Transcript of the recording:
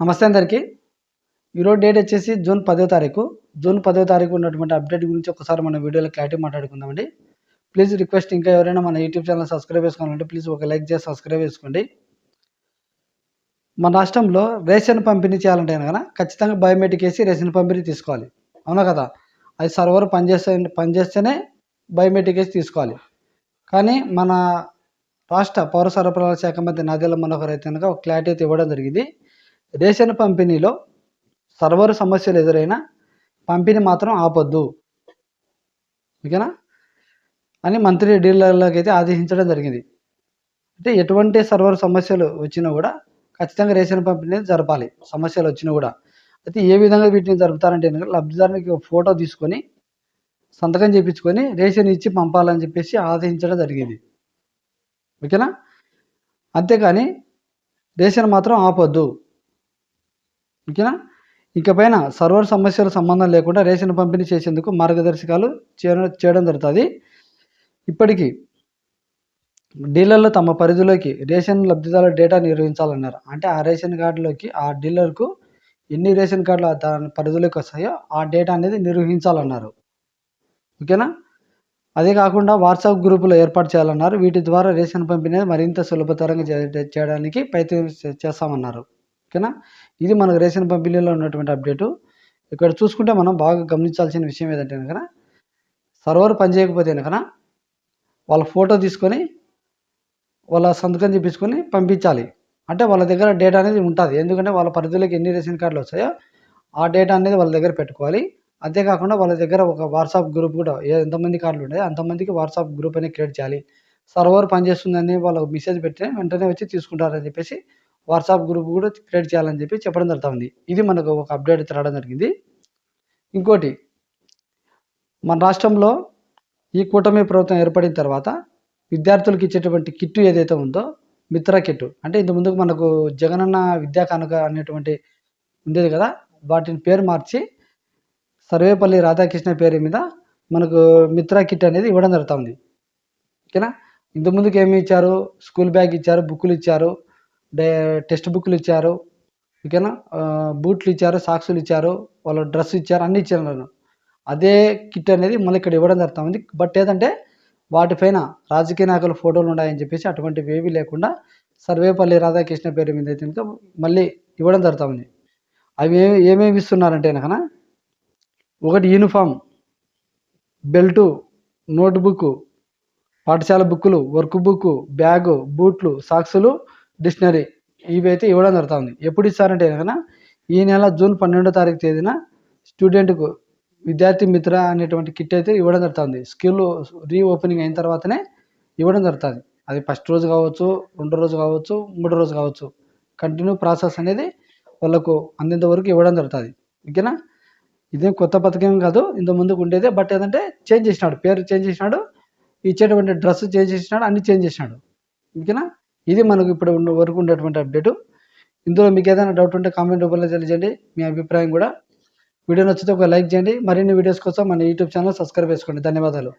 నమస్తే అందరికీ. ఈరోజు డేట్ వచ్చేసి జూన్ పదో తారీఖు. జూన్ పదో తారీఖు ఉన్నటువంటి అప్డేట్ గురించి ఒకసారి మన వీడియోలో క్లారిటీ మాట్లాడుకుందామండి. ప్లీజ్ రిక్వెస్ట్ ఇంకా ఎవరైనా మన యూట్యూబ్ ఛానల్ సబ్స్క్రైబ్ చేసుకోవాలంటే ప్లీజ్ ఒక లైక్ చేసి సబ్స్క్రైబ్ చేసుకోండి. మన రాష్ట్రంలో రేషన్ పంపిణీ చేయాలంటే కనుక ఖచ్చితంగా బయోమెట్రిక్ వేసి రేషన్ పంపిణీ తీసుకోవాలి. అవునా కదా? అది సర్వర్ పనిచేస్తే పనిచేస్తేనే బయోమెట్రిక్ వేసి తీసుకోవాలి. కానీ మన రాష్ట్ర పౌర సరఫరాల శాఖ మంత్రి నాదెల్ల మనోహర్ అయితే కనుక ఒక క్లారిటీ అయితే ఇవ్వడం జరిగింది. రేషన్ పంపిణీలో సర్వర్ సమస్యలు ఎదురైనా పంపిణీ మాత్రం ఆపొద్దు. ఓకేనా? అని మంత్రి డీలర్లకైతే అయితే ఆదేశించడం జరిగింది. అంటే ఎటువంటి సర్వర్ సమస్యలు వచ్చినా కూడా ఖచ్చితంగా రేషన్ పంపిణీ జరపాలి. సమస్యలు వచ్చినా కూడా. అయితే ఏ విధంగా వీటిని జరుపుతారంటే లబ్ధిదారునికి ఒక ఫోటో తీసుకొని సంతకం చేయించుకొని రేషన్ ఇచ్చి పంపాలని చెప్పేసి ఆదేశించడం జరిగింది. ఓకేనా? అంతేకాని రేషన్ మాత్రం ఆపొద్దు. ఓకేనా? ఇకపైన సర్వర్ సమస్యల సంబంధం లేకుండా రేషన్ పంపిణీ చేసేందుకు మార్గదర్శకాలు చేయడం చేయడం జరుగుతుంది. ఇప్పటికీ డీలర్లు తమ పరిధిలోకి రేషన్ లబ్ధిదారుల డేటా నిర్వహించాలన్నారు. అంటే ఆ రేషన్ కార్డులోకి ఆ డీలర్కు ఎన్ని రేషన్ కార్డులు దాని పరిధిలోకి వస్తాయో ఆ డేటా అనేది నిర్వహించాలన్నారు. ఓకేనా? అదే కాకుండా వాట్సాప్ గ్రూపులు ఏర్పాటు చేయాలన్నారు. వీటి ద్వారా రేషన్ పంపిణీ మరింత సులభతరంగా చేయడానికి ప్రయత్నం చేస్తామన్నారు. ఓకేనా? ఇది మనకు రేషన్ పంపిణీలో ఉన్నటువంటి అప్డేటు. ఇక్కడ చూసుకుంటే మనం బాగా గమనించాల్సిన విషయం ఏదంటే కనుక సర్వర్ పనిచేయకపోతే కనుక వాళ్ళ ఫోటో తీసుకొని వాళ్ళ సంతకం చేపించుకొని పంపించాలి. అంటే వాళ్ళ దగ్గర డేటా అనేది ఉంటుంది. ఎందుకంటే వాళ్ళ పరిధిలోకి ఎన్ని రేషన్ కార్డులు వస్తాయో ఆ డేటా అనేది వాళ్ళ దగ్గర పెట్టుకోవాలి. అంతేకాకుండా వాళ్ళ దగ్గర ఒక వాట్సాప్ గ్రూప్ కూడా ఎంతమంది కార్డులు ఉంటాయో అంతమందికి వాట్సాప్ గ్రూప్ అనేది క్రియేట్ చేయాలి. సర్వర్ పనిచేస్తుందని వాళ్ళకు మెసేజ్ పెడితే వెంటనే వచ్చి తీసుకుంటారని చెప్పేసి వాట్సాప్ గ్రూప్ కూడా క్రియేట్ చేయాలని చెప్పి చెప్పడం జరుగుతుంది. ఇది మనకు ఒక అప్డేట్ తిరగడం జరిగింది. ఇంకోటి మన రాష్ట్రంలో ఈ కూటమి ప్రభుత్వం ఏర్పడిన తర్వాత విద్యార్థులకు ఇచ్చేటువంటి కిట్టు ఏదైతే ఉందో మిత్ర కిట్టు అంటే ఇంత ముందుకు మనకు జగనన్న విద్యా కానుక అనేటువంటి ఉండేది కదా వాటిని పేరు మార్చి సర్వేపల్లి రాధాకృష్ణ పేరు మీద మనకు మిత్ర కిట్ అనేది ఇవ్వడం జరుగుతుంది. ఓకేనా? ఇంతకుముందుకు ఏమి ఇచ్చారు? స్కూల్ బ్యాగ్ ఇచ్చారు బుక్కులు ఇచ్చారు డే టెక్స్ట్ బుక్లు ఇచ్చారు. ఓకేనా? బూట్లు ఇచ్చారు సాక్సులు ఇచ్చారు వాళ్ళ డ్రెస్ ఇచ్చారు అన్నీ ఇచ్చారు అదే కిట్ అనేది మళ్ళీ ఇక్కడ ఇవ్వడం జరుగుతుంది. బట్ ఏదంటే వాటిపైన రాజకీయ నాయకుల ఫోటోలు ఉన్నాయని చెప్పేసి అటువంటివి ఏవి లేకుండా సర్వేపల్లి రాధాకృష్ణ పేరు మీద అయితే కనుక మళ్ళీ ఇవ్వడం జరుగుతుంది. అవి ఏమేమి ఇస్తున్నారంటే కనుక ఒకటి యూనిఫామ్ బెల్టు నోట్బుక్ పాఠశాల బుక్కులు వర్క్ బుక్ బ్యాగు బూట్లు సాక్సులు డిక్షనరీ ఇవి అయితే ఇవ్వడం జరుగుతుంది. ఎప్పుడు ఇస్తారంటే కనుక ఈ నెల జూన్ పన్నెండో తారీఖు తేదీన స్టూడెంట్కు విద్యార్థి మిత్ర అనేటువంటి కిట్ అయితే ఇవ్వడం జరుగుతుంది. స్కిల్ రీఓపెనింగ్ అయిన తర్వాతనే ఇవ్వడం జరుగుతుంది. అది ఫస్ట్ రోజు కావచ్చు రెండో రోజు కావచ్చు మూడో రోజు కావచ్చు. కంటిన్యూ ప్రాసెస్ అనేది వాళ్ళకు అందేంత వరకు ఇవ్వడం జరుగుతుంది. ఓకేనా? ఇదేం కొత్త పథకం కాదు ఇంత ముందుకు ఉండేదే. బట్ ఏంటంటే చేంజ్ చేసినాడు పేరు చేంజ్ చేసినాడు ఇచ్చేటువంటి డ్రెస్ చేంజ్ చేసినాడు అన్ని చేంజ్ చేసినాడు. ఓకేనా? ఇది మనకు ఇప్పుడు ఉన్న వరకు ఉండేటువంటి అప్డేటు ఇందులో మీకు ఏదైనా డౌట్ ఉంటే కామెంట్ రూపంలో తెలియజేయండి. మీ అభిప్రాయం కూడా. వీడియో నచ్చితే ఒక లైక్ చేయండి. మరిన్ని వీడియోస్ కోసం మన యూట్యూబ్ ఛానల్ సబ్స్క్రైబ్ చేసుకోండి. ధన్యవాదాలు.